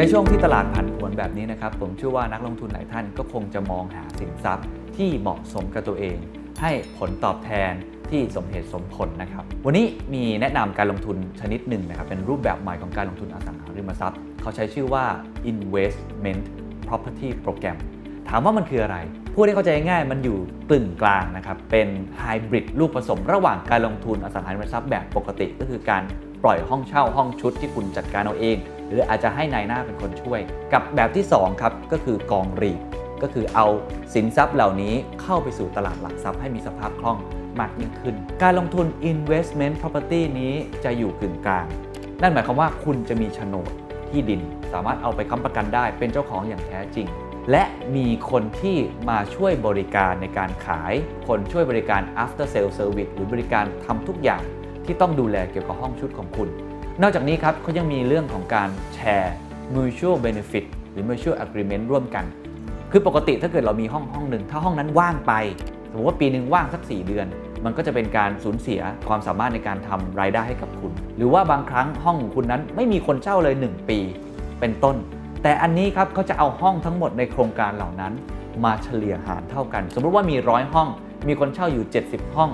ในช่วงที่ตลาดผันผวนแบบนี้นะครับผมเชื่อว่านักลงทุนหลายท่านก็คงจะมองหาสินทรัพย์ที่เหมาะสมกับตัวเอง ให้ผลตอบแทนที่สมเหตุสมผลนะครับ วันนี้มีแนะนำการลงทุนชนิดหนึ่งนะครับ เป็นรูปแบบใหม่ของการลงทุนอสังหาริมทรัพย์ เขาใช้ชื่อว่า investment property program ถามว่ามันคืออะไร พูดให้เข้าใจง่ายมันอยู่กึ่งกลางนะครับ เป็นไฮบริดลูกผสมระหว่างการลงทุนอสังหาริมทรัพย์แบบปกติ ก็คือการปล่อยห้องเช่าห้องชุดที่คุณจัดการเอาเอง หรืออาจจะให้นายหน้าเป็นคนช่วย กับแบบที่2ครับก็คือกองรีดก็คือเอาสินทรัพย์เหล่านี้เข้าไปสู่ตลาดหลักทรัพย์ให้มีสภาพคล่องมากยิ่งขึ้น การลงทุน investment property นี้จะอยู่กึ่งกลาง นั่นหมายความว่าคุณจะมีโฉนดที่ดิน สามารถเอาไปค้ำประกันได้เป็นเจ้าของอย่างแท้จริง และมีคนที่มาช่วยบริการในการขาย คนช่วยบริการ after sale service หรือบริการทำทุกอย่างที่ต้องดูแลเกี่ยวกับห้องชุดของคุณ นอกจากนี้ครับเขายังมีเรื่องของการแชร์ mutual benefit หรือ mutual agreement ร่วมกัน คือปกติถ้าเกิดเรามีห้องห้องหนึ่ง ถ้าห้องนั้นว่างไป สมมติว่าปีหนึ่งว่างสัก 4 เดือน มันก็จะเป็นการสูญเสียความสามารถในการทำรายได้ให้กับคุณ หรือว่าบางครั้งห้องของคุณนั้นไม่มีคนเช่าเลย 1 ปี เป็นต้น แต่อันนี้ครับเขาจะเอาห้องทั้งหมดในโครงการเหล่านั้น มาเฉลี่ยหารเท่ากัน สมมติว่ามีร้อยห้อง มีคนเช่าอยู่ 70 ห้อง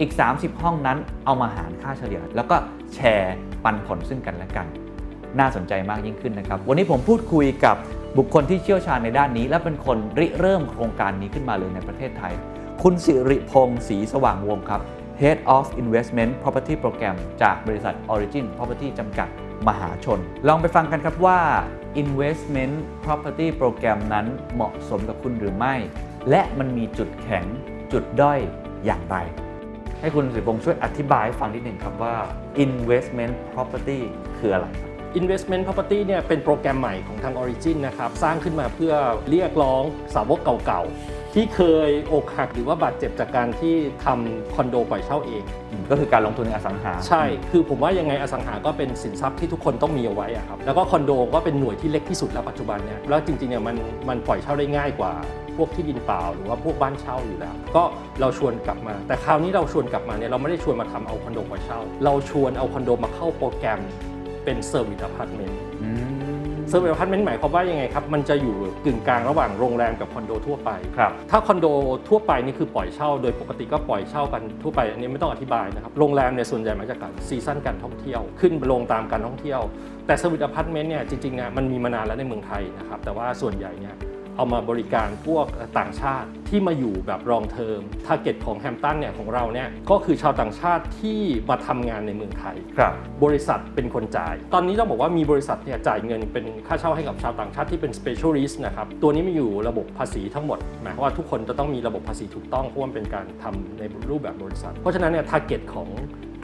อีก 30 ห้องนั้นเอามาหารค่าเฉลี่ย แล้วก็ แชร์ปันผลซึ่งกันและกัน น่าสนใจมากยิ่งขึ้นนะครับ วันนี้ผมพูดคุยกับบุคคลที่เชี่ยวชาญในด้านนี้ และเป็นคนริเริ่มโครงการนี้ขึ้นมาเลยในประเทศไทย คุณสิริพงศ์ศรีสว่างวงครับ Head of Investment Property Program จากบริษัท Origin Property จำกัดมหาชน ลองไปฟังกันครับว่า Investment Property Program นั้นเหมาะสมกับคุณหรือไม่ และมันมีจุดแข็งจุดด้อยอย่างไร ให้คุณสิริพงศ์ช่วยอธิบายให้ฟังนิดหนึ่งครับว่า investment property คืออะไรครับ Investment Property เนี่ยเป็นโปรแกรมใหม่ของทาง Origin นะครับ สร้างขึ้นมาเพื่อเรียกร้องสาวกเก่าๆ ที่เคยอกหักหรือว่าบาดเจ็บจากการที่ทำคอนโดปล่อยเช่าเอง ก็คือการลงทุนในอสังหา ใช่ คือผมว่ายังไงอสังหาก็เป็นสินทรัพย์ที่ทุกคนต้องมีเอาไว้อะครับ แล้วก็คอนโดก็เป็นหน่วยที่เล็กที่สุดแล้วปัจจุบันเนี่ย แล้วจริงๆเนี่ยมันมันปล่อยเช่าได้ง่ายกว่า พวกที่ดินเปล่าหรือว่าพวกบ้านเช่าอยู่แล้ว ก็เราชวนกลับมา แต่คราวนี้เราชวนกลับมาเนี่ยเราไม่ได้ชวนมาทำเอาคอนโดปล่อยเช่า เราชวนเอาคอนโดมาเข้าโปรแกรมเป็นเซอร์วิสอพาร์ตเมนต์อืมเซอร์วิสอพาร์ตเมนต์หมายความว่ายังไงครับ มันจะอยู่กึ่งกลางระหว่างโรงแรมกับคอนโดทั่วไปครับถ้าคอนโดทั่วไปนี่คือปล่อยเช่า โดยปกติก็ปล่อยเช่ากันทั่วไป อันนี้ไม่ต้องอธิบายนะครับ โรงแรมเนี่ยส่วนใหญ่มาจากการซีซั่นการท่องเที่ยว ขึ้นลงตามการท่องเที่ยว แต่สวิตอพาร์ตเมนต์เนี่ยจริงๆเนี่ยมันมีมานานแล้วในเมืองไทยนะครับ แต่ว่าส่วนใหญ่เนี่ย เอามาบริการพวกต่างชาติที่มาอยู่แบบรองเทอมทาร์เก็ตของแฮมตันเนี่ยของเราเนี่ยก็คือชาวต่างชาติที่มาทำงานในเมืองไทยครับบริษัทเป็นคนจ่าย ตอนนี้ต้องบอกว่ามีบริษัทเนี่ยจ่ายเงินเป็นค่าเช่าให้กับชาวต่างชาติที่เป็น specialist นะครับตัวนี้มีอยู่ระบบภาษีทั้งหมดหมายความว่าทุกคนจะต้องมีระบบภาษีถูกต้องเพราะว่ามันเป็นการทำในรูปแบบบริษัท เพราะฉะนั้นเนี่ย target ของ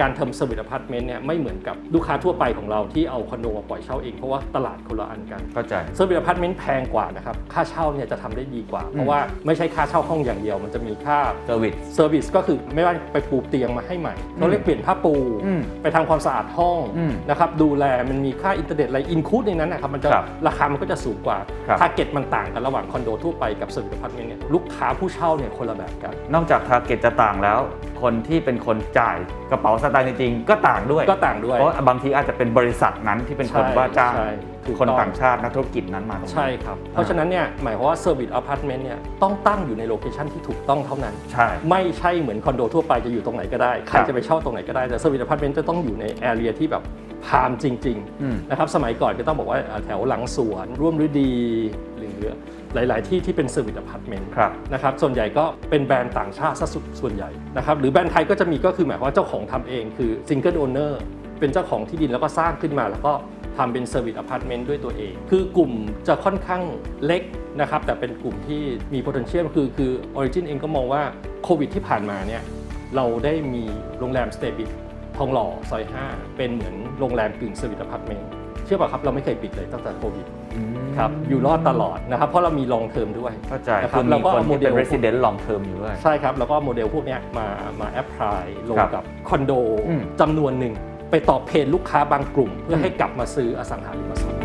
การทำ service apartment เนี่ยไม่เหมือนกับลูกค้าทั่วไปของเราที่เอาคอนโดมาปล่อยเช่าเองเพราะว่าตลาดคนละอันกันเข้าใจ เซอร์วิสอพาร์ตเมนต์แพงกว่านะครับค่าเช่าเนี่ยจะทำได้ดีกว่า เพราะว่าไม่ใช่ค่าเช่าห้องอย่างเดียว มันจะมีค่า เซอร์วิส เซอร์วิสก็คือไม่ว่าไปปูเตียงมาให้ใหม่เราเรียกเปลี่ยนผ้าปู อืมไปทำความสะอาดห้องอืมนะครับดูแลมันมีค่าอินเทอร์เน็ตอะไรอินคูดในนั้นนะครับมันจะครับราคามันก็จะสูงกว่าครับ ทาร์เก็ตมันต่างกันระหว่างคอนโดทั่วไปกับเซอร์วิสอพาร์ตเมนต์เนี่ยลูกค้าผู้เช่าเนี่ยคนละแบบกัน นอกจากทาร์เก็ตจะต่างแล้ว คนที่เป็นคนจ่ายกระเป๋าสตางค์จริงๆก็ต่างด้วยก็ต่างด้วย เพราะบางทีอาจจะเป็นบริษัทนั้นที่เป็นคนใช่ว่าจ้าง ใช่ถูกคนต้องต่างชาตินักธุรกิจนั้นมาตรงนี้ใช่ครับ เพราะฉะนั้นเนี่ยหมายความว่าเซอร์วิสอพาร์ตเมนต์เนี่ยต้องตั้งอยู่ในโลเคชันที่ถูกต้องเท่านั้น ใช่ ไม่ใช่เหมือนคอนโดทั่วไปจะอยู่ตรงไหนก็ได้ ใครครับจะไปเช่าตรงไหนก็ได้ แต่เซอร์วิสอพาร์ตเมนต์จะต้องอยู่ในแอเรียที่แบบพามจริงอืมๆนะครับสมัยก่อนก็ต้องบอกว่าอ่าแถวหลังสวน ร่วมฤดีหรือหลาย ๆ ที่ที่เป็นเซอร์วิสอพาร์ตเมนต์ครับนะครับส่วนใหญ่ก็เป็นแบรนด์ต่างชาติซะสุดส่วนใหญ่นะครับหรือแบรนด์ไทยก็จะมีก็คือหมายความว่าเจ้าของทำเองคือซิงเกิลโอเนอร์เป็นเจ้าของที่ดินแล้วก็สร้างขึ้นมาแล้วก็ ทำเป็นเซอร์วิสอพาร์ตเมนต์ด้วยตัวเอง คือกลุ่มจะค่อนข้างเล็กนะครับแต่เป็นกลุ่มที่มี potential คือคือ Origin เองก็มองว่าโควิดที่ผ่านมาเนี่ยเราได้มีโรงแรมสเตบิททองหล่อซอย 5 เป็นเหมือนโรงแรมกึ่งเซอร์วิสอพาร์ตเมนต์เชื่อป่ะครับ เราไม่เคยปิดเลยตั้งแต่โควิดอืมครับอยู่รอดตลอดนะครับ เพราะเรามีลองเทอมด้วยเข้าใจนะครับคือแล้มีวก็คนเอาโมที่เดเป็นล resident long term อยู่ด้วย ใช่ครับ แล้วก็โมเดลพวกเนี้ยมามาแอพพลายลงครับกับคอนโดอืมจำนวนหนึ่ง ไปตอบเพนลูกค้าบางกลุ่ม เพื่อให้กลับมาซื้ออสังหาริมทรัพย์